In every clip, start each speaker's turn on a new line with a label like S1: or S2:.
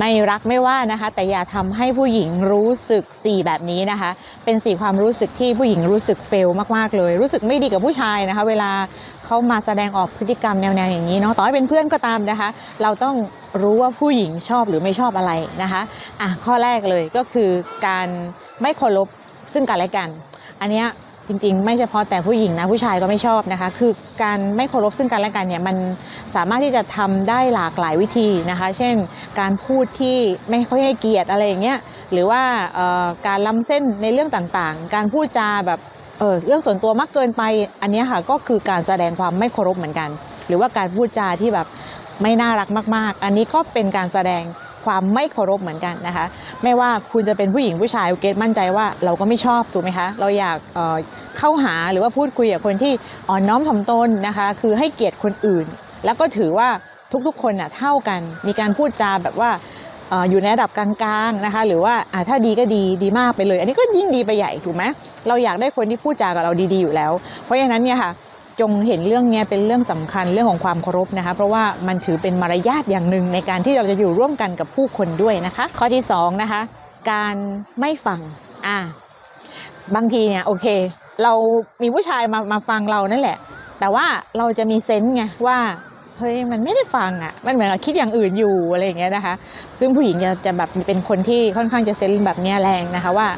S1: ไม่รักไม่ว่านะคะ แต่อย่าทำให้ผู้หญิงรู้สึก 4 แบบนี้นะคะ เป็นสี่ความรู้สึกที่ผู้หญิงรู้สึกเฟลมากๆเลย รู้สึกไม่ดีกับผู้ชายนะคะ เวลาเขามาแสดงออกพฤติกรรมแนวๆอย่างนี้เนาะต่อให้เป็นเพื่อนก็ตามนะคะ เราต้องรู้ว่าผู้หญิงชอบหรือไม่ชอบอะไรนะคะอะข้อแรกเลยก็คือการไม่เคารพซึ่งกันและกัน อันเนี้ย จริง ๆ ไม่เฉพาะแต่ผู้หญิงนะผู้ชายก็ไม่ชอบนะคะ คือการไม่เคารพซึ่งกันและกันเนี่ยมันสามารถที่จะทำได้หลากหลายวิธีนะคะ เช่น การพูดที่ไม่ค่อยให้เกียรติอะไรอย่างเงี้ยหรือว่าการล้ำเส้นในเรื่องต่างๆ การพูดจาแบบเออเรื่องส่วนตัวมากเกินไป อันนี้ค่ะก็คือการแสดงความไม่เคารพเหมือนกัน หรือว่าการพูดจาที่แบบไม่น่ารักมาก ๆ อันนี้ก็เป็นการแสดง ความไม่เคารพเหมือนกันนะคะ ไม่ว่าคุณจะเป็นผู้หญิงผู้ชายเกตมั่นใจว่าเราก็ไม่ชอบถูกไหมคะเราอยากเเข้าหาหรือว่าพูดคุยกับคนที่อ่อนน้อมถ่อมตนนะคะ คือให้เกียรติคนอื่น แล้วก็ถือว่าทุกๆคนน่ะเท่ากัน มีการพูดจาแบบว่าอยู่ในระดับกลางๆนะคะ หรือว่าอะถ้าดีก็ดีดีมากไปเลย อันนี้ก็ยิ่งดีไปใหญ่ถูกไหมเราอยากได้คนที่พูดจากับเราดีๆอยู่แล้ว เพราะฉะนั้นเนี่ยค่ะ จงเห็นเรื่องนี้เป็นเรื่องสำคัญเรื่องของความเคารพนะคะ เพราะว่ามันถือเป็นมารยาทอย่างหนึ่งในการที่เราจะอยู่ร่วมกันกับผู้คนด้วยนะคะ ข้อที่สองนะคะการไม่ฟังอ่าบางทีเนี่ยโอเค เรามีผู้ชายมามาฟังเรานั่นแหละ แต่ว่าเราจะมีเซนส์ไงว่าเฮ้ยมันไม่ได้ฟังอะ่ะ มันเหมือนกับคิดอย่างอื่นอยู่อะไรอย่างเงี้ยนะคะ ซึ่งผู้หญิงจะจะแบบเป็นคนที่ค่อนข้างจะเซนส์แบบเนี้ยแรงนะคะว่า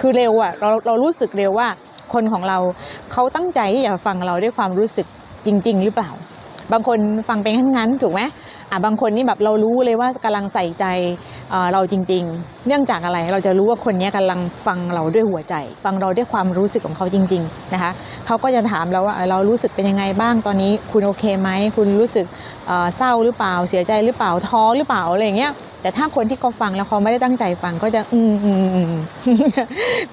S1: คือเร็วอะ่ะเราเรารู้สึกเร็วว่า คนของเราเขาตั้งใจที่จะฟังเราด้วยความรู้สึกจริง ๆ หรือเปล่า บางคนฟังเป็นงั้นๆถูกไหม อะบางคนนี่แบบเรารู้เลยว่ากำลังใส่ใจเราจริง ๆ เนื่องจากอะไรเราจะรู้ว่าคนนี้ยกำลังฟังเราด้วยหัวใจ ฟังเราด้วยความรู้สึกของเขาจริง ๆนะคะเขาก็จะถามเราว่าเรารู้สึกเป็นยังไงบ้างตอนนี้ คุณโอเคไหมคุณรู้สึกเอ่อเศร้าหรือเปล่าเสียใจหรือเปล่าท้อหรือเปล่าอะไรอย่างเงี้ยแต่ถ้าคนที่เขาฟังแล้วเขาไม่ได้ตั้งใจฟังก็จะอืมอืมอืม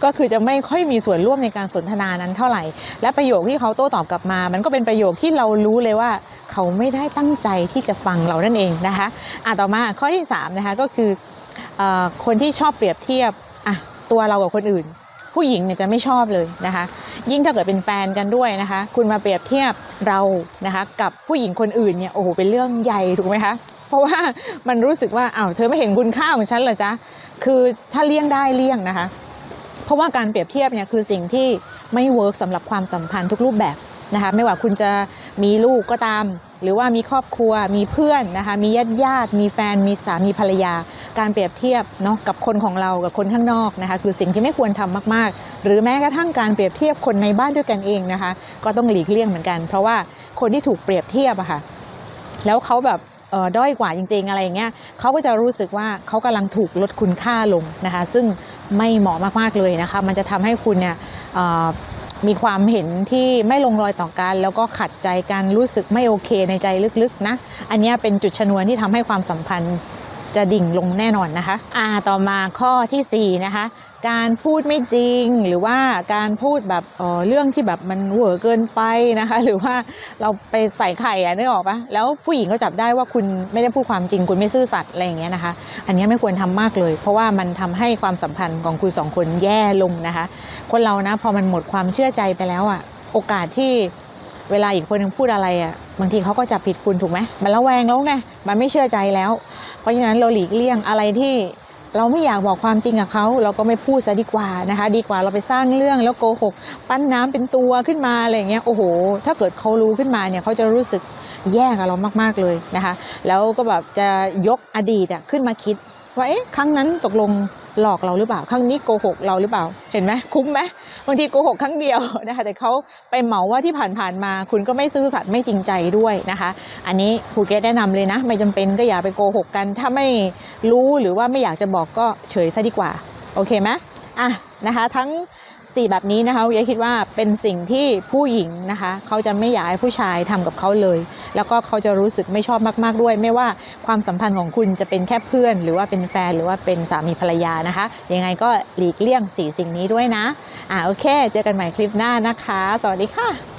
S1: ก็คือจะไม่ค่อยมีส่วนร่วมในการสนทนานั้นเท่าไหร่ และประโยคที่เขาโต้ตอบกลับมา มันก็เป็นประโยคที่เรารู้เลยว่า เขาไม่ได้ตั้งใจที่จะฟังเรานั่นเองนะคะอะต่อมาข้อที่3นะคะก็คือเออคนที่ชอบเปรียบเทียบอะตัวเรากับคนอื่น ผู้หญิงเนี่ยจะไม่ชอบเลยนะคะ ยิ่งถ้าเกิดเป็นแฟนกันด้วยนะคะ คุณมาเปรียบเทียบเรานะคะกับผู้หญิงคนอื่นเนี่ยโอ้โหเป็นเรื่องใหญ่ถูกไหมคะเพราะว่ามันรู้สึกว่าอ้าวเธอไม่เห็นคุณค่าของฉันเหรอจ๊ะคือถ้าเลี่ยงได้เลี่ยงนะคะ เพราะว่าการเปรียบเทียบเนี่ยคือสิ่งที่ไม่เวิร์กสำหรับความสัมพันธ์ทุกรูปแบบ นะคะไม่ว่าคุณจะมีลูกก็ตาม หรือว่ามีครอบครัวมีเพื่อนนะคะมีญาติญาติมีแฟนมีสามีภรรยา การเปรียบเทียบเนาะกับคนของเรากับคนข้างนอกนะคะคือสิ่งที่ไม่ควรทำมากๆ หรือแม้กระทั่งการเปรียบเทียบคนในบ้านด้วยกันเองนะคะก็ต้องหลีกเลี่ยงเหมือนกัน เพราะว่าคนที่ถูกเปรียบเทียบอะค่ะแล้วเขาแบบด้อยกว่าจริงๆอะไรอย่างเงี้ยเขาก็จะรู้สึกว่าเขากำลังถูกลดคุณค่าลงนะคะ ซึ่งไม่เหมาะมากๆเลยนะคะ มันจะทำให้คุณเนี่ย มีความเห็นที่ไม่ลงรอยต่อกัน แล้วก็ขัดใจกันรู้สึกไม่โอเคในใจลึกๆนะ อันนี้เป็นจุดชนวนที่ทำให้ความสัมพันธ์ จะดิ่งลงแน่นอนนะคะอ่าต่อมาข้อทีสี่4นะคะการพูดไม่จริงหรือว่าการพูดแบบเออเรื่องที่แบบมันเวอร์เกินไปนะคะ หรือว่าเราไปใส่ไข่อะนึกออกปะแล้วผู้หญิงก็จับได้ว่าคุณไม่ได้พูดความจริง คุณไม่ซื่อสัตย์อะไรอย่างเงี้ยนะคะ อันนี้ไม่ควรทำมากเลย เพราะว่ามันทำให้ความสัมพันธ์ของคุณสองคนแย่ลงนะคะ คนเรานะพอมันหมดความเชื่อใจไปแล้วอะโอกาสที่เวลาอีกคนหนึงพูดอะไรอะบางทีเขาก็จับผิดคุณถูกไหมมันระแวงแล้วไงมันไม่เชื่อใจแล้ว ราะฉะนั้นเราหลีกเลี่ยงอะไรที่เราไม่อยากบอกความจริงกับเขาเราก็ไม่พูดซะดีกว่านะคะ ดีกว่าเราไปสร้างเรื่องแล้วโกหก ปั้นน้ำเป็นตัวขึ้นมาอะไรอย่างเงี้ยโอ้โห ถ้าเกิดเขารู้ขึ้นมาเนี่ยเขาจะรู้สึกแย่กับเรามากๆเลยนะคะ แล้วก็แบบจะยกอดีตอะขึ้นมาคิด ว่าเอ๊ะครั้งนั้นตกลงหลอกเราหรือเปล่า ครั้งนี้โกหกเราหรือเปล่า เห็นไหมคุ้มไหมบางทีโกหกครั้งเดียวนะคะแต่เขาไปเหมาว่าที่ผ่านๆมา คุณก็ไม่ซื่อสัตย์ไม่จริงใจด้วยนะคะ อันนี้ครูเกรดแนะนำเลยนะ ไม่จำเป็นก็อย่าไปโกหกกัน ถ้าไม่รู้หรือว่าไม่อยากจะบอกก็เฉยซะดีกว่า โอเคไหมอะนะคะ ทั้ง 4 แบบนี้นะคะเยคิดว่าเป็นสิ่งที่ผู้หญิงนะคะเขาจะไม่อยากให้ผู้ชายทำกับเขาเลย แล้วก็เขาจะรู้สึกไม่ชอบมาก ๆด้วย ไม่ว่าความสัมพันธ์ของคุณจะเป็นแค่เพื่อน หรือว่าเป็นแฟนหรือว่าเป็นสามีภรรยานะคะ ยังไงก็หลีกเลี่ยง 4 สิ่งนี้ด้วยนะอ่าโอเค เจอกันใหม่คลิปหน้านะคะ สวัสดีค่ะ